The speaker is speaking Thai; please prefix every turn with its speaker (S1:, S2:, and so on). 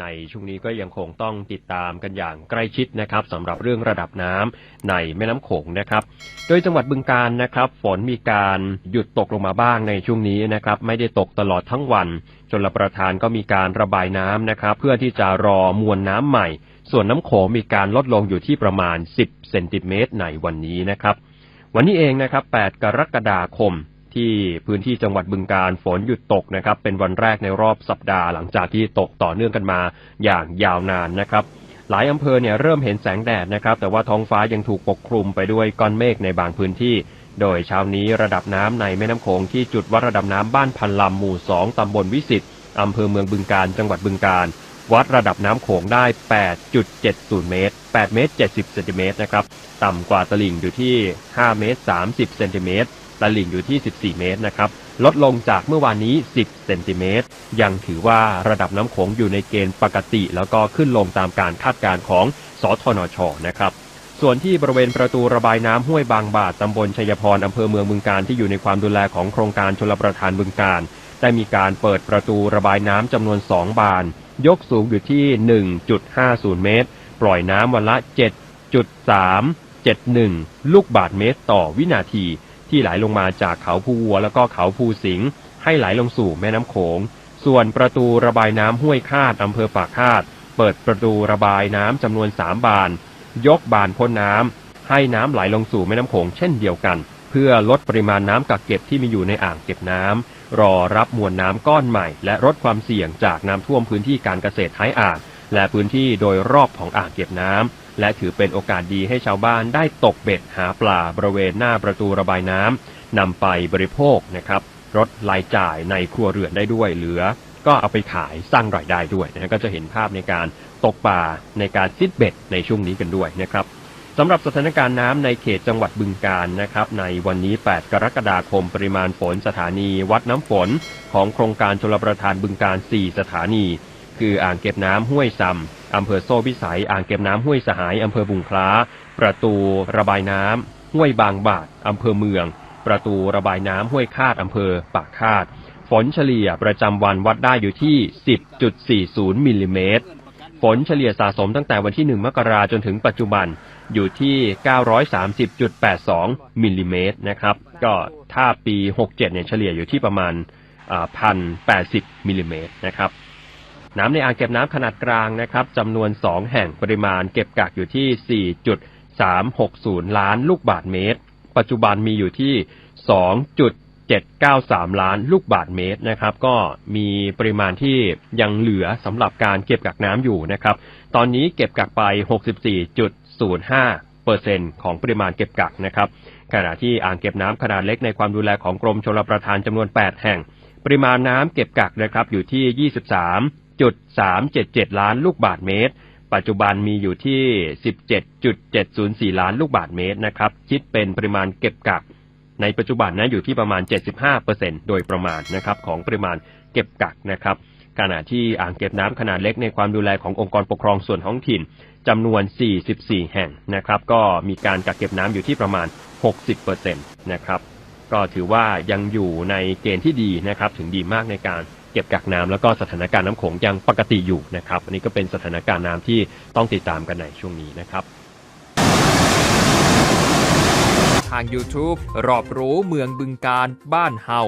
S1: ในช่วงนี้ก็ยังคงต้องติดตามกันอย่างใกล้ชิดนะครับสำหรับเรื่องระดับน้ำในแม่น้ำโขงนะครับ โดยจังหวัดบึงการนะครับ ฝนมีการหยุดตกลงมาบ้างในช่วงนี้นะครับ ไม่ได้ตกตลอดทั้งวันชนรประทานก็มีการระบายน้ำนะครับ เพื่อที่จะรอมวลน้ำใหม่ ส่วนน้ำโขงมีการลดลงอยู่ที่ประมาณ 10เซนติเมตรในวันนี้นะครับ วันนี้เองนะครับ 8 กรกฎาคม ที่พื้นที่จังหวัดบึงการฝนหยุดตกนะครับ เป็นวันแรกในรอบสัปดาห์หลังจากที่ตกต่อเนื่องกันมาอย่างยาวนานนะครับ หลายอำเภอเนี่ยเริ่มเห็นแสงแดดนะครับ แต่ว่าท้องฟ้ายังถูกปกคลุมไปด้วยก้อนเมฆในบางพื้นที่ โดยเช้านี้ระดับน้ำในแม่น้ำโขงที่จุดวัดระดับน้ำบ้านพันลำหมู่2ตำบลวิสิตอำเภอเมืองบึงการจังหวัดบึงการวัดระดับน้ำโขงได้ 8.70 เมตร 8 เมตร 70 เซนติเมตรนะครับ ต่ำกว่าตลิ่งอยู่ที่ 5 เมตร 30 เซนติเมตร ตลิ่งอยู่ที่ 14 เมตรนะครับ ลดลงจากเมื่อวานนี้ 10 เซนติเมตร ยังถือว่าระดับน้ำโขงอยู่ในเกณฑ์ปกติ แล้วก็ขึ้นลงตามการคาดการณ์ของสทนชนะครับ ส่วนที่บริเวณประตูระบายน้ำห้วยบางบาทตำบลชัยพรอำเภอเมืองบึงการที่อยู่ในความดูแลของโครงการชลประทานบึงการได้มีการเปิดประตูระบายน้ำจำนวน 2 บาน ยกสูงอยู่ที่ 1.50 เมตร ปล่อยน้ำวันละ 7.371 ลูกบาทเมตรต่อวินาที ที่ไหลลงมาจากเขาภูวัวแล้วก็เขาภูสิงห์ให้ไหลลงสู่แม่น้ำโขง ส่วนประตูระบายน้ำห้วยคาดอำเภอปากคาด เปิดประตูระบายน้ำจำนวน3บาน ยกบานพ้นน้ำให้น้ำไหลลงสู่แม่น้ำโขงเช่นเดียวกัน เพื่อลดปริมาณน้ำกักเก็บที่มีอยู่ในอ่างเก็บน้ำรอรับมวลน้ำก้อนใหม่ และลดความเสี่ยงจากน้ำท่วมพื้นที่การเกษตรท้ายอ่าง และพื้นที่โดยรอบของอ่างเก็บน้ำและถือเป็นโอกาสดีให้ชาวบ้านได้ตกเบ็ดหาปลาบริเวณหน้าประตูระบายน้ำนำไปบริโภคนะครับลดรายจ่ายในครัวเรือนได้ด้วยเหลือ ก็เอาไปขายสร้างรายได้ด้วยนะฮะก็จะเห็นภาพในการตกปลาในการซิดเบ็ดในช่วงนี้กันด้วยนะครับสำหรับสถานการณ์น้ำในเขตจังหวัดบึงการนะครับ ในวันนี้ 8 กรกฎาคมปริมาณฝนสถานีวัดน้ำฝน ของโครงการชลประทานบึงการ4สถานี คืออ่างเก็บน้ำห้วยซำอำเภอโซ่พิสัย อ่างเก็บน้ำห้วยสหายอำเภอบุงคล้า ประตูระบายน้ำห้วยบางบาทอำเภอเมือง ประตูระบายน้ำห้วยคาดอำเภอปากคาด ฝนเฉลี่ยประจำวันวัดได้อยู่ที่ 10.40มิลลิเมตรฝนเฉลี่ยสะสมตั้งแต่วันที่ 1 มกราจนถึงปัจจุบันอยู่ที่ 930.82มิลลิเมตรนะครับ ก็ถ้าปี 67 เนี่ยเฉลี่ยอยู่ที่ประมาณพันแปดสิบมิลลิเมตรนะครับ น้ำในอ่างเก็บน้ำขนาดกลางนะครับจำนวน 2 แห่งปริมาณเก็บกักอยู่ที่ 4.360 ล้านลูกบาทเมตร ปัจจุบันมีอยู่ที่ 2.793 ล้านลูกบาทเมตรนะครับ ก็มีปริมาณที่ยังเหลือสำหรับการเก็บกักน้ำอยู่นะครับ ตอนนี้เก็บกักไป 64.05เปอร์เซ็นต์ของปริมาณเก็บกักนะครับ ขณะที่อ่างเก็บน้ำขนาดเล็กในความดูแลของกรมชลประทานจำนวน 8 แห่ง ปริมาณน้ำเก็บกักนะครับอยู่ที่ 23.377 ล้านลูกบาทเมตร ปัจจุบันมีอยู่ที่ 17.704 ล้านลูกบาทเมตรนะครับ คิดเป็นปริมาณเก็บกัก ในปัจจุบันนะอยู่ที่ประมาณ 75%โดยประมาณนะครับของปริมาณเก็บกักนะครับขณะที่อ่างเก็บน้ำขนาดเล็กในความดูแลขององค์กรปกครองส่วนท้องถิ่นจำนวน 44 แห่งนะครับ ก็มีการกักเก็บน้ำอยู่ที่ประมาณ 60%นะครับ ก็ถือว่ายังอยู่ในเกณฑ์ที่ดีนะครับ ถึงดีมากในการ เก็บกักน้ำแล้วก็สถานการณ์น้ำโขงยังปกติอยู่นะครับ อันนี้ก็เป็นสถานการณ์น้ำที่ต้องติดตามกันในช่วงนี้นะครับ
S2: ทาง YouTube รอบรู้เมืองบึงการบ้านเฮา